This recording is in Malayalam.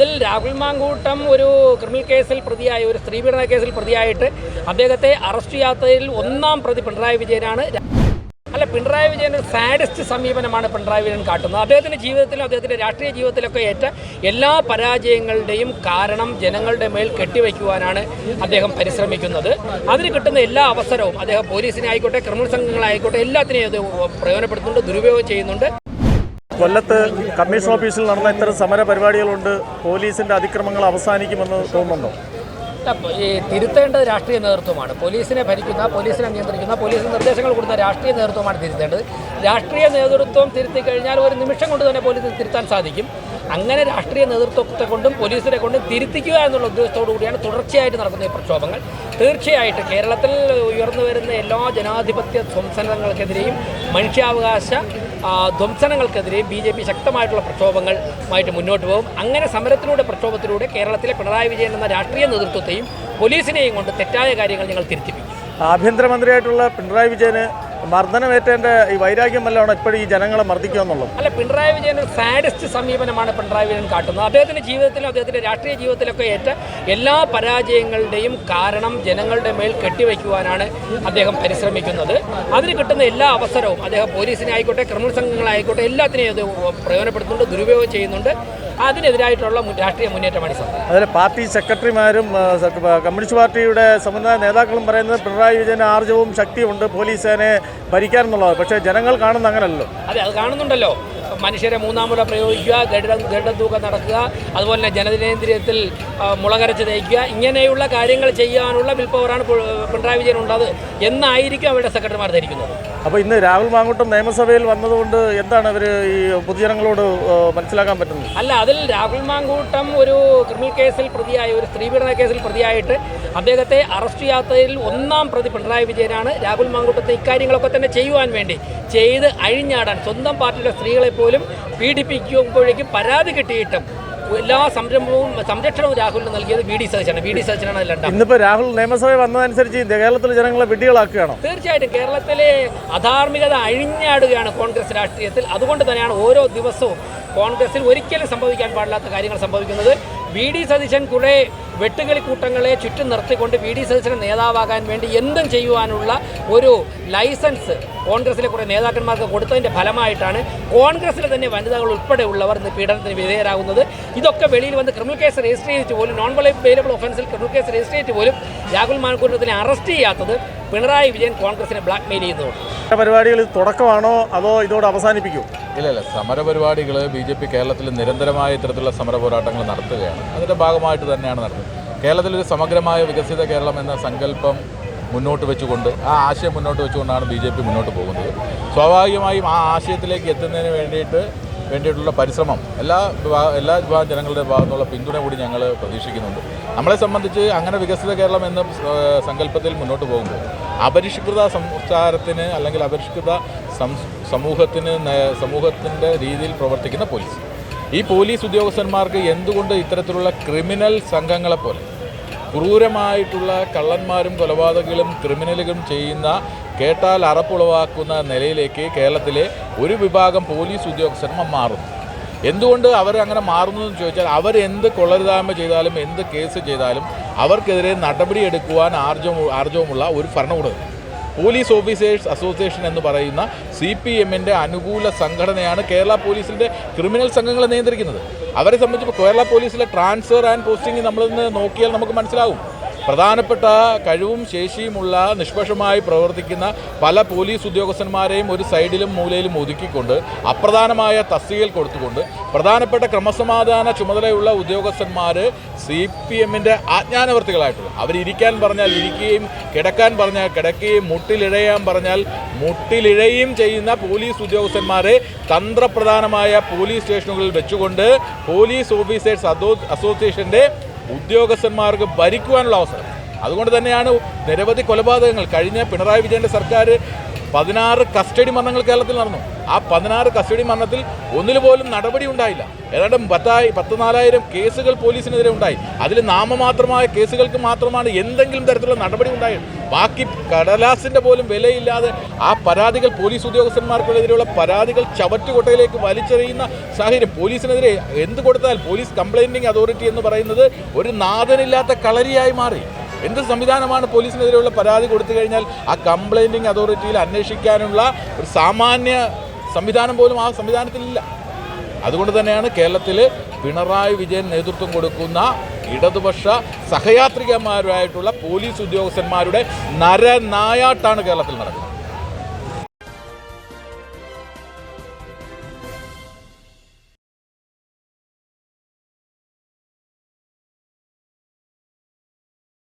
ഇതിൽ രാഹുൽ മാങ്കൂട്ടം ഒരു ക്രിമിനൽ കേസിൽ പ്രതിയായ ഒരു സ്ത്രീപീഡന കേസിൽ പ്രതിയായിട്ട് അദ്ദേഹത്തെ അറസ്റ്റ് ചെയ്യാത്തതിൽ ഒന്നാം പ്രതി പിണറായി വിജയനാണ്. അല്ല പിണറായി വിജയൻ ഒരു സാഡിസ്റ്റ് സമീപനമാണ് പിണറായി വിജയൻ കാട്ടുന്നത്. അദ്ദേഹത്തിന്റെ ജീവിതത്തിലും അദ്ദേഹത്തിന്റെ രാഷ്ട്രീയ ജീവിതത്തിലൊക്കെ ഏറ്റ എല്ലാ പരാജയങ്ങളുടെയും കാരണം ജനങ്ങളുടെ മേൽ കെട്ടിവയ്ക്കുവാനാണ് അദ്ദേഹം പരിശ്രമിക്കുന്നത്. അതിന് കിട്ടുന്ന എല്ലാ അവസരവും അദ്ദേഹം പോലീസിനെ ആയിക്കോട്ടെ ക്രിമിനൽ സംഘങ്ങളായിക്കോട്ടെ എല്ലാത്തിനെയും അത് പ്രയോജനപ്പെടുത്തുന്നുണ്ട് ദുരുപയോഗം ചെയ്യുന്നുണ്ട്. കൊല്ലത്ത് കമ്മീഷൻ ഓഫീസിൽ നടന്ന ഇത്തരം സമര പരിപാടികളുണ്ട്. പോലീസിന്റെ അതിക്രമങ്ങൾ അവസാനിക്കുമെന്ന് തോന്നുന്നുണ്ടോ? ഈ തിരുത്തേണ്ടത് രാഷ്ട്രീയ നേതൃത്വമാണ്. പോലീസിനെ ഭരിക്കുന്ന പോലീസിനെ നിയന്ത്രിക്കുന്ന പോലീസിന് നിർദ്ദേശങ്ങൾ കൊടുക്കുന്ന രാഷ്ട്രീയ നേതൃത്വമാണ് തിരുത്തേണ്ടത്. രാഷ്ട്രീയ നേതൃത്വം തിരുത്തി കഴിഞ്ഞാൽ ഒരു നിമിഷം കൊണ്ട് തന്നെ പോലീസിന് തിരുത്താൻ സാധിക്കും. അങ്ങനെ രാഷ്ട്രീയ നേതൃത്വത്തെ കൊണ്ടും പോലീസിനെ കൊണ്ടും തിരുത്തിക്കുക എന്നുള്ള ഉദ്ദേശത്തോടു കൂടിയാണ് തുടർച്ചയായിട്ട് നടക്കുന്ന ഈ പ്രക്ഷോഭങ്ങൾ. തീർച്ചയായിട്ടും കേരളത്തിൽ ഉയർന്നു വരുന്ന എല്ലാ ജനാധിപത്യ ധ്വംസനങ്ങൾക്കെതിരെയും മനുഷ്യാവകാശ ആ, ധ്വംസനങ്ങൾക്കെതിരെയും ബി ജെ പി ശക്തമായിട്ടുള്ള പ്രക്ഷോഭങ്ങളുമായിട്ട് മുന്നോട്ട് പോകും. അങ്ങനെ സമരത്തിലൂടെ പ്രക്ഷോഭത്തിലൂടെ കേരളത്തിലെ പിണറായി വിജയൻ എന്ന രാഷ്ട്രീയ നേതൃത്വത്തെയും പോലീസിനെയും കൊണ്ട് തെറ്റായ കാര്യങ്ങൾ ഞങ്ങൾ തിരുത്തിപ്പിക്കും. ആഭ്യന്തരമന്ത്രിയായിട്ടുള്ള പിണറായി വിജയന് മർദ്ദനമേറ്റതിന്റെ ഈ വൈരാഗ്യം വല്ലതാണ് ഇപ്പോഴും ഈ ജനങ്ങളെ മർദ്ദിക്കുക എന്നുള്ളത്? അല്ല പിണറായി വിജയൻ സാഡിസ്റ്റ് സമീപനമാണ് പിണറായി വിജയൻ കാട്ടുന്നത്. അദ്ദേഹത്തിന്റെ ജീവിതത്തിലും അദ്ദേഹത്തിന്റെ രാഷ്ട്രീയ ജീവിതത്തിലൊക്കെ ഏറ്റ എല്ലാ പരാജയങ്ങളുടെയും കാരണം ജനങ്ങളുടെ മേൽ കെട്ടിവെക്കുവാനാണ് അദ്ദേഹം പരിശ്രമിക്കുന്നത്. അതിന് കിട്ടുന്ന എല്ലാ അവസരവും അദ്ദേഹം പോലീസിനെ ആയിക്കോട്ടെ ക്രിമിനൽ സംഘങ്ങളായിക്കോട്ടെ എല്ലാത്തിനെയും അത് പ്രയോജനപ്പെടുത്തുന്നുണ്ട് ദുരുപയോഗം ചെയ്യുന്നുണ്ട്. അതിനെതിരായിട്ടുള്ള രാഷ്ട്രീയ മുന്നേറ്റമാണ് അതിലെ അതിൽ പാർട്ടി സെക്രട്ടറിമാരും കമ്മ്യൂണിസ്റ്റ് പാർട്ടിയുടെ സമുദായ നേതാക്കളും പറയുന്നത് പിണറായി വിജയന് ആർജവും ശക്തിയുണ്ട് പോലീസ് സേനയെ ഭരിക്കാനെന്നുള്ളത് പക്ഷേ ജനങ്ങൾ കാണുന്ന അങ്ങനല്ലോ അതെ അത് കാണുന്നുണ്ടല്ലോ. മനുഷ്യരെ മൂന്നാം മുല പ്രയോഗിക്കുക ഗരുഡ ഗരുഡത്തൂക്കം നടക്കുക അതുപോലെ തന്നെ ജനതിനേന്ദ്രിയത്തിൽ മുളകരച്ച് തയ്ക്കുക ഇങ്ങനെയുള്ള കാര്യങ്ങൾ ചെയ്യാനുള്ള വിൽ പവറാണ് പിണറായി വിജയൻ ഉള്ളത് എന്നായിരിക്കും അവരുടെ സെക്രട്ടറിമാർ ധരിക്കുന്നത്. അപ്പോൾ ഇന്ന് രാഹുൽ മാങ്കൂട്ടം നിയമസഭയിൽ വന്നതുകൊണ്ട് എന്താണ് ഇവർ ഈ പൊതുജനങ്ങളോട് മനസ്സിലാക്കാൻ പറ്റുന്നത്? അല്ല അതിൽ രാഹുൽ മാങ്കൂട്ടം ഒരു ക്രിമിനൽ കേസിൽ പ്രതിയായ ഒരു സ്ത്രീപീഡന കേസിൽ പ്രതിയായിട്ട് അദ്ദേഹത്തെ അറസ്റ്റ് ചെയ്യാത്തതിൽ ഒന്നാം പ്രതി പിണറായി വിജയനാണ് രാഹുൽ മാങ്കൂട്ടത്തെ ഇക്കാര്യങ്ങളൊക്കെ തന്നെ ചെയ്യുവാൻ വേണ്ടി ചെയ്ത് അഴിഞ്ഞാടാൻ സ്വന്തം പാർട്ടിയുടെ സ്ത്രീകളെ പോലും പീഡിപ്പിക്കുമ്പോഴേക്കും പരാതി കിട്ടിയിട്ടും എല്ലാ സംരംഭവും സംരക്ഷണവും രാഹുലിന് നൽകിയത് ബി ഡി സതീശനാണ്. ബി ഡി സതീശനാണ് അതിൽ ഇന്നിപ്പോ രാഹുൽ നിയമസഭയിൽ വന്നതനുസരിച്ച് കേരളത്തിലെ ജനങ്ങളെ വിഡ്ഢികളാക്കുകയാണോ? തീർച്ചയായിട്ടും കേരളത്തിലെ അധാർമികത അഴിഞ്ഞാടുകയാണ് കോൺഗ്രസ് രാഷ്ട്രീയത്തിൽ. അതുകൊണ്ട് തന്നെയാണ് ഓരോ ദിവസവും കോൺഗ്രസിൽ ഒരിക്കലും സംഭവിക്കാൻ പാടില്ലാത്ത കാര്യങ്ങൾ സംഭവിക്കുന്നത്. വി ഡി സതീശൻ കുറേ വെട്ടുകളി കൂട്ടങ്ങളെ ചുറ്റും നിർത്തിക്കൊണ്ട് വി ഡി സതീശനെ നേതാവാകാൻ വേണ്ടി എന്തും ചെയ്യുവാനുള്ള ഒരു ലൈസൻസ് കോൺഗ്രസിലെ കുറേ നേതാക്കന്മാർക്ക് കൊടുത്തതിന്റെ ഫലമായിട്ടാണ് കോൺഗ്രസിലെ തന്നെ വനിതകൾ ഉൾപ്പെടെയുള്ളവർ ഇന്ന് പീഡനത്തിന് വിധേയരാകുന്നത്. ഇതൊക്കെ വെളിയിൽ വന്ന് ക്രിമിനൽ കേസ് രജിസ്റ്റർ ചെയ്തിട്ട് പോലും നോൺ വെലബിൾ ഒഫൻസിൽ ക്രിമിനൽ കേസ് രജിസ്റ്റർ ചെയ്തിട്ട് പോലും രാഹുൽ മാൻകൂട്ടത്തിനെ അറസ്റ്റ് ചെയ്യാത്തത് പിണറായി വിജയൻ കോൺഗ്രസിനെ ബ്ലാക്ക് മെയിൽ ചെയ്യുന്നതുകൊണ്ട് പരിപാടികൾ തുടക്കമാണോ അതോ ഇതോടെ അവസാനിപ്പിക്കും ഇല്ല ഇല്ല. സമരപരിപാടികൾ ബി ജെ പി കേരളത്തിൽ നിരന്തരമായ ഇത്തരത്തിലുള്ള സമര പോരാട്ടങ്ങൾ നടത്തുകയാണ്. അതിന്റെ ഭാഗമായിട്ട് തന്നെയാണ് നടത്തുന്നത് കേരളത്തിലൊരു സമഗ്രമായ വികസിത കേരളം എന്ന സങ്കല്പം മുന്നോട്ട് വെച്ചുകൊണ്ട് ആ ആശയം മുന്നോട്ട് വെച്ചുകൊണ്ടാണ് ബി ജെ പി മുന്നോട്ട് പോകുന്നത്. സ്വാഭാവികമായും ആ ആശയത്തിലേക്ക് എത്തുന്നതിന് വേണ്ടിയിട്ട് വേണ്ടിയിട്ടുള്ള പരിശ്രമം എല്ലാ എല്ലാ വിഭാഗം ജനങ്ങളുടെ ഭാഗത്തുള്ള പിന്തുണ കൂടി ഞങ്ങൾ പ്രതീക്ഷിക്കുന്നുണ്ട്. നമ്മളെ സംബന്ധിച്ച് അങ്ങനെ വികസിത കേരളം എന്ന സങ്കല്പത്തിൽ മുന്നോട്ട് പോകുമ്പോൾ അപരിഷ്കൃത സംസ്കാരത്തിന് അല്ലെങ്കിൽ അപരിഷ്കൃത സമൂഹത്തിന് സമൂഹത്തിന്റെ രീതിയിൽ പ്രവർത്തിക്കുന്ന പോലീസ്. ഈ പോലീസ് ഉദ്യോഗസ്ഥന്മാർക്ക് എന്തുകൊണ്ട് ഇത്തരത്തിലുള്ള ക്രിമിനൽ സംഘങ്ങളെ പോലെ ക്രൂരമായിട്ടുള്ള കള്ളന്മാരും കൊലപാതകങ്ങളും ക്രിമിനലുകളും ചെയ്യുന്ന കേട്ടാൽ അറപ്പുളവാക്കുന്ന നിലയിലേക്ക് കേരളത്തിലെ ഒരു വിഭാഗം പോലീസ് ഉദ്യോഗസ്ഥന്മാർ മാറുന്നു. എന്തുകൊണ്ട് അവർ അങ്ങനെ മാറുന്നു എന്ന് ചോദിച്ചാൽ അവർ എന്ത് കൊള്ളരുതായ്മ ചെയ്താലും എന്ത് കേസ് ചെയ്താലും അവർക്കെതിരെ നടപടിയെടുക്കുവാൻ ആർജവും ആർജവുമുള്ള ഒരു ഭരണകൂടം. പോലീസ് ഓഫീസേഴ്സ് അസോസിയേഷൻ എന്ന് പറയുന്ന സി പി എമ്മിന്റെ അനുകൂല സംഘടനയാണ് കേരള പോലീസിന്റെ ക്രിമിനൽ സംഘങ്ങളെ നിയന്ത്രിക്കുന്നത്. അവരെ സംബന്ധിച്ച് കേരള പോലീസിലെ ട്രാൻസ്ഫർ ആൻഡ് പോസ്റ്റിംഗ് നമ്മളിന്ന് നോക്കിയാൽ നമുക്ക് മനസ്സിലാവും. പ്രധാനപ്പെട്ട കഴിവും ശേഷിയുമുള്ള നിഷ്പക്ഷമായി പ്രവർത്തിക്കുന്ന പല പോലീസ് ഉദ്യോഗസ്ഥന്മാരെയും ഒരു സൈഡിലും മൂലയിലും ഒതുക്കിക്കൊണ്ട് അപ്രധാനമായ തസ്തികയിൽ കൊടുത്തുകൊണ്ട് പ്രധാനപ്പെട്ട ക്രമസമാധാന ചുമതലയുള്ള ഉദ്യോഗസ്ഥന്മാർ സി പി എമ്മിന്റെ ആജ്ഞാനവർത്തികളായിട്ടുള്ള അവരിയ്ക്കാൻ പറഞ്ഞാൽ ഇരിക്കുകയും കിടക്കാൻ പറഞ്ഞാൽ കിടക്കുകയും മുട്ടിലിഴയാൻ പറഞ്ഞാൽ മുട്ടിലിഴയും ചെയ്യുന്ന പോലീസ് ഉദ്യോഗസ്ഥന്മാരെ തന്ത്രപ്രധാനമായ പോലീസ് സ്റ്റേഷനുകളിൽ വെച്ചുകൊണ്ട് പോലീസ് ഓഫീസേഴ്സ് അസോ അസോസിയേഷന്റെ ഉദ്യോഗസ്ഥന്മാർക്ക് ഭരിക്കുവാനുള്ള അവസരം. അതുകൊണ്ട് തന്നെയാണ് നിരവധി കൊലപാതകങ്ങൾ. കഴിഞ്ഞ പിണറായി വിജയന്റെ സർക്കാർ പതിനാറ് കസ്റ്റഡി മരണങ്ങൾ കേരളത്തിൽ നടന്നു. ആ പതിനാറ് കസ്റ്റഡി മരണത്തിൽ ഒന്നിൽ പോലും നടപടി ഉണ്ടായില്ല. ഏതാണ്ട് പത്തായി പത്ത് നാലായിരം കേസുകൾ പോലീസിനെതിരെ ഉണ്ടായി. അതിൽ നാമമാത്രമായ കേസുകൾക്ക് മാത്രമാണ് എന്തെങ്കിലും തരത്തിലുള്ള നടപടി ഉണ്ടായത്. ബാക്കി കടലാസിന്റെ പോലും വിലയില്ലാതെ ആ പരാതികൾ പോലീസ് ഉദ്യോഗസ്ഥന്മാർക്കെതിരെയുള്ള പരാതികൾ ചവറ്റുകൊട്ടയിലേക്ക് വലിച്ചെറിയുന്ന സാഹചര്യം പോലീസിനെതിരെ എന്ത് കൊടുത്താൽ പോലീസ് കംപ്ലൈന്റിംഗ് അതോറിറ്റി എന്ന് പറയുന്നത് ഒരു നാഥനില്ലാത്ത കളരിയായി മാറി. എന്ത് സംവിധാനമാണ് പോലീസിനെതിരെയുള്ള പരാതി കൊടുത്തു കഴിഞ്ഞാൽ ആ കംപ്ലൈന്റിംഗ് അതോറിറ്റിയിൽ അന്വേഷിക്കാനുള്ള ഒരു സാമാന്യ സംവിധാനം പോലും ആ സംവിധാനത്തിലില്ല. അതുകൊണ്ട് തന്നെയാണ് കേരളത്തിൽ പിണറായി വിജയൻ നേതൃത്വം കൊടുക്കുന്ന ഇടതുപക്ഷ സഹയാത്രികന്മാരായിട്ടുള്ള പോലീസ് ഉദ്യോഗസ്ഥന്മാരുടെ നരനായാട്ടാണ് കേരളത്തിൽ നടക്കുന്നത്.